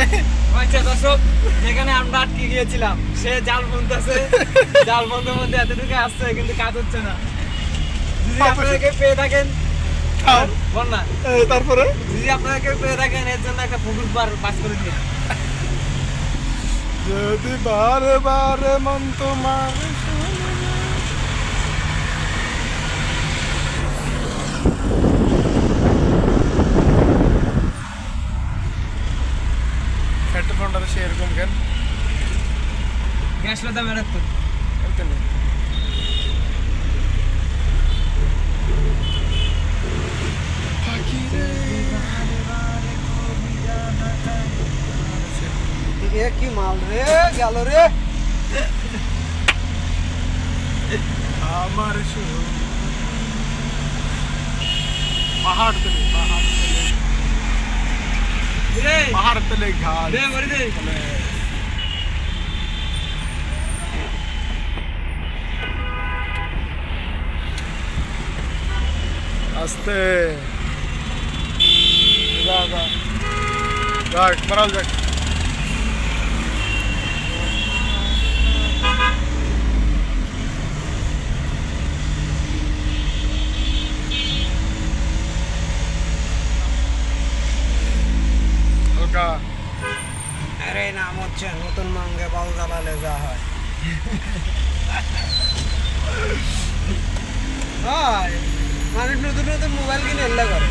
দেখছে দর্শক যেখানে আমরা আটকে গিয়েছিলাম সে জাল বুনতেছে জাল বন্ধের মধ্যে এতটুকু আসছে কিন্তু কাজ হচ্ছে না। যদি আপনাদেরকে পেয়ে থাকেন? এ, তারপরে? যদি আপনারা কেউ পেয়ে থাকেন? এর জন্য একটা পুকুর বার পাস করে দিন। যদি বারে বারে মন তোমার হেডফোনটা সেরকম কেন গ্যাস দাম এর তো বলতে নেই এ কি মাল রে গেল রে আমার সুর পাহাড় তলে পাহাড় ಭಾರತದಲ್ಲಿ ಗಾಳಿ ಅಷ್ಟೇ ಇದಾಗ ಗಾಡ್ ಬರಲ್ ಜಾಕ್ হালকা আরে নাম হচ্ছে নতুন মাঙ্গে বাউ জ্বালালে যা হয়। হয় মানুষ নতুন নতুন মোবাইল কিনে এল্লা করে